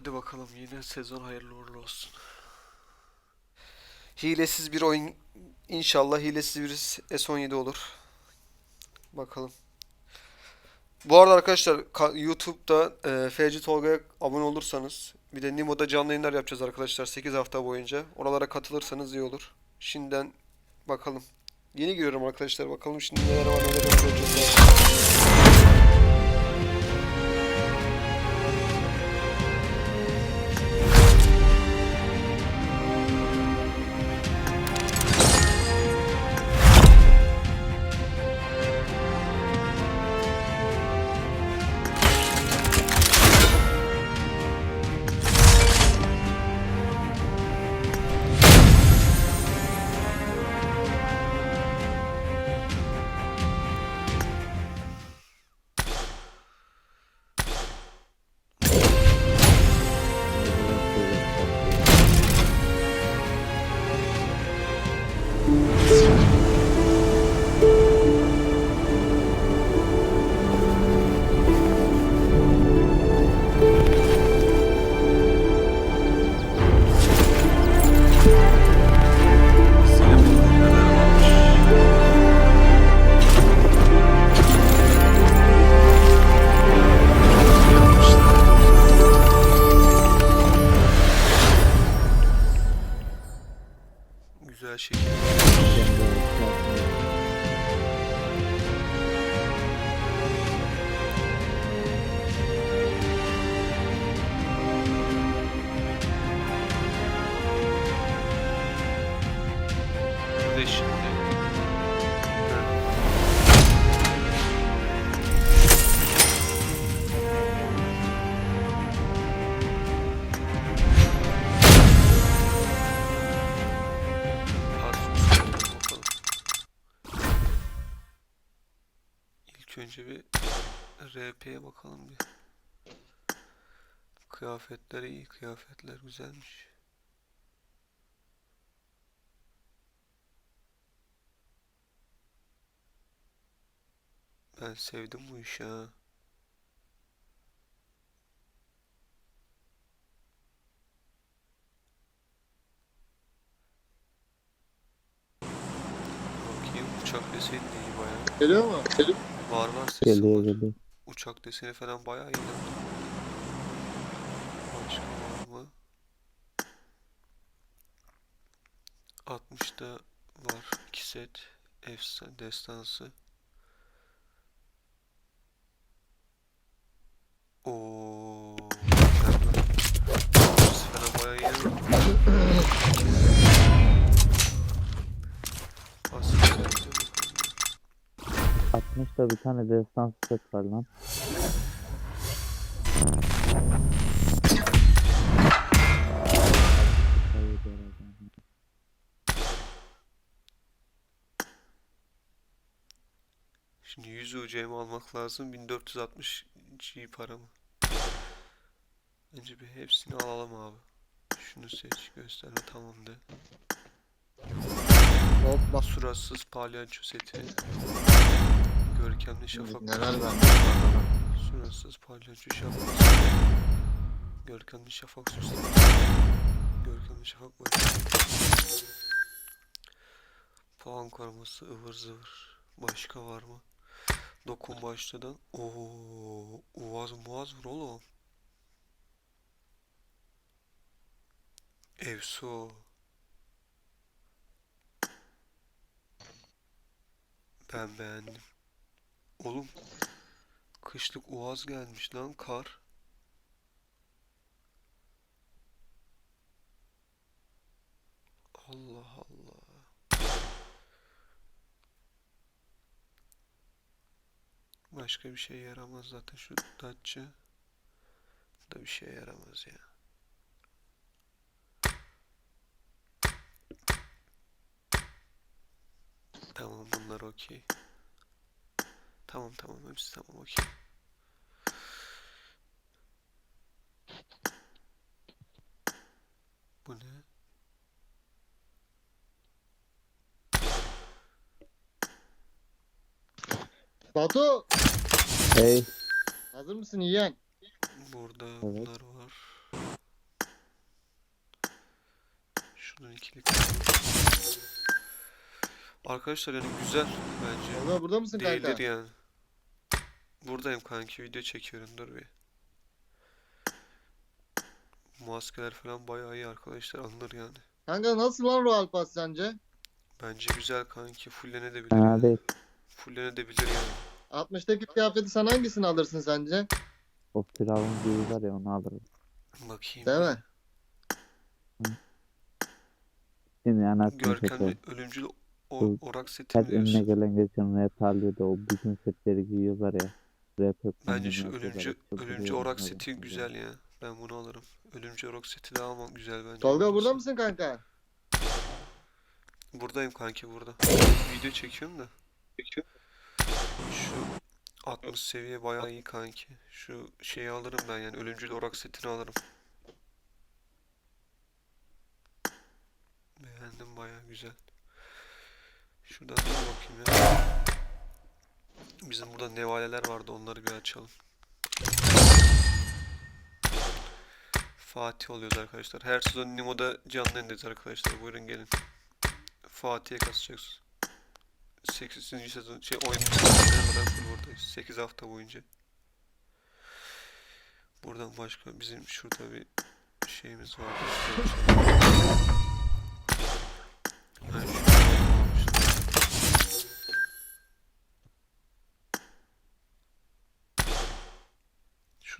Hadi bakalım yine sezon hayırlı uğurlu olsun. Hilesiz bir oyun inşallah hilesiz bir S17 olur. Bakalım. Bu arada arkadaşlar ka- YouTube'da e, FC Tolga'ya abone olursanız bir de Nimo'da canlı yayınlar yapacağız arkadaşlar 8 hafta boyunca. Oralara katılırsanız iyi olur. Şimdiden bakalım. Yeni giriyorum arkadaşlar. Bakalım şimdi neler var neler yok önce bir RP'ye bakalım bir. Kıyafetler iyi, kıyafetler güzelmiş. Ben sevdim bu işi ha. Bakayım uçak deseni de iyi bayağı. Geliyor mu? Var var sesi Geliyor var. geliyor. Uçak deseni falan bayağı iyi. Başka var mı? 60'da var 2 set. Efsane destansı. Oo. Sesi falan bayağı iyi. Aslında bakalım. 60'da bir tane destan set var lan. Şimdi 100 UC'mi almak lazım. 1460 G para mı? Önce bir hepsini alalım abi. Şunu seç, gösterme tamam de. Hoppa. Suratsız palyaço seti. Görkemli şafak. Neler bende? Suratsız palyaço şafak. Görkemli şafak süslü. Görkemli şafak boyu. Puan koruması ıvır zıvır. Başka var mı? Dokun başladan. Oo, uvaz muaz vur oğlum. Evso. Ben beğendim. Oğlum kışlık uaz gelmiş lan kar. Allah Allah. Başka bir şey yaramaz zaten şu Datça. Da bir şey yaramaz ya. Tamam bunlar okey. Tamam tamam hepsi tamam okey. Bu ne? Batu! Hey. Hazır mısın yiyen? Burada evet. bunlar var. Şunun ikili Arkadaşlar yani güzel bence. Burada, burada mısın Değildir yani. Buradayım kanki video çekiyorum dur bir. Maskeler falan bayağı iyi arkadaşlar alınır yani. Kanka nasıl lan Royal Pass sence? Bence güzel kanki fullenebilir Fena yani. değil. Fullenebilir yani. 60'taki kıyafeti sen hangisini alırsın sence? O firavun gibi var ya onu alırım. Bakayım. Değil mi? Şimdi anasını Görkemli ölümcül o, orak seti Her mi önüne diyorsun? gelen geçen rap alıyordu o bütün setleri giyiyorlar ya. Rap hep Bence şu ölümcü ölümcü orak seti güzel ya. Ben bunu alırım. Ölümcü orak seti daha ama güzel bence. Tolga burada mısın kanka? Buradayım kanki burada. Video çekiyorum da. Şu 60 seviye bayağı iyi kanki. Şu şeyi alırım ben yani ölümcül orak setini alırım. Beğendim bayağı güzel. Şuradan bir bakayım ya. Bizim burada nevaleler vardı onları bir açalım. Fatih oluyoruz arkadaşlar. Her sezon Nimo'da canlı yayındayız arkadaşlar. Buyurun gelin. Fatih'e kasacaksınız. 8. sezon şey 10. sezona kadar full buradayız. 8 hafta boyunca. Buradan başka bizim şurada bir şeyimiz var. Yani şurada almışlar.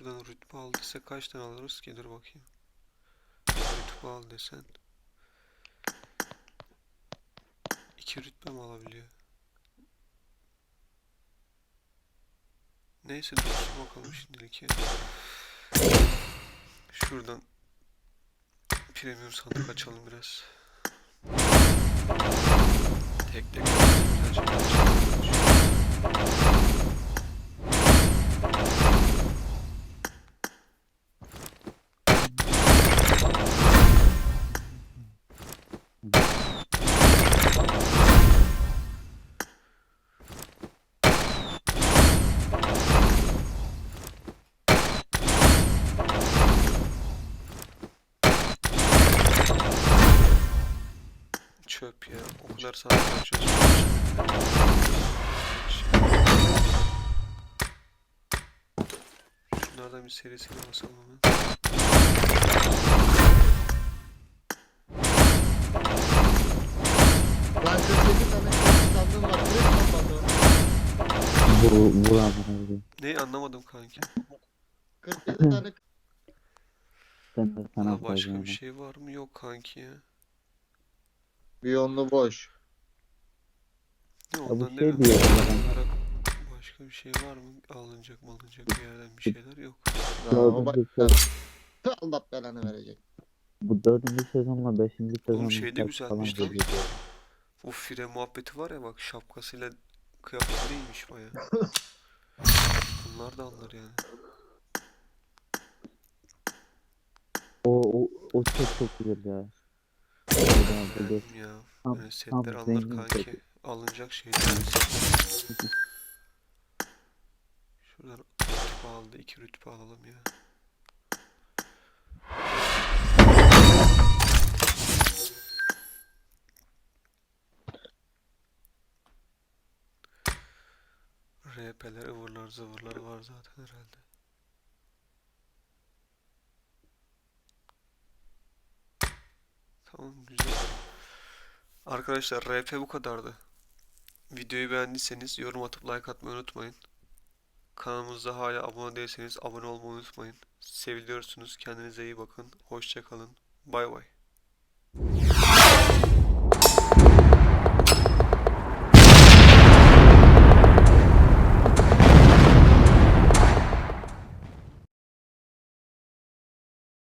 Şuradan rütbe al desek kaç tane alırız ki? Dur bakayım. Rütbe al desen. İki rütbe mi alabiliyor? Neyse dursun bakalım şimdilik. Şuradan premium sandık açalım biraz. Kadar sandık açıyoruz. Şunlardan bir seri seri basalım hemen. Lan 48 tane sandığım var. Direkt kapadı. Bu bu koyayım. Ne anlamadım kanki. 47 tane Ben de sana Daha başka koyacağım. bir şey var mı? Yok kanki ya. biyonlu boş. Ne bu ondan şey demiyorum. diyor Olarak başka bir şey var mı? Alınacak mı alınacak bir yerden bir şeyler yok. Dördüncü bak- sezon, Allah belanı verecek. bu dördüncü sezonla beşinci sezon şey de güzelmiş lan. O fire muhabbeti var ya bak şapkasıyla kıyafeti değilmiş baya. Bunlar da anlar yani. O o o set çok güzel ya. Beğendim ya. tam tam setler zengin kanki. Alınacak şeyler. Şuradan rütbe aldı. iki rütbe alalım ya. RP'ler, ıvırlar, zıvırlar var zaten herhalde. Tamam güzel. Arkadaşlar RP bu kadardı. Videoyu beğendiyseniz yorum atıp like atmayı unutmayın. Kanalımıza hala abone değilseniz abone olmayı unutmayın. Seviliyorsunuz. Kendinize iyi bakın. Hoşça kalın. Bay bay.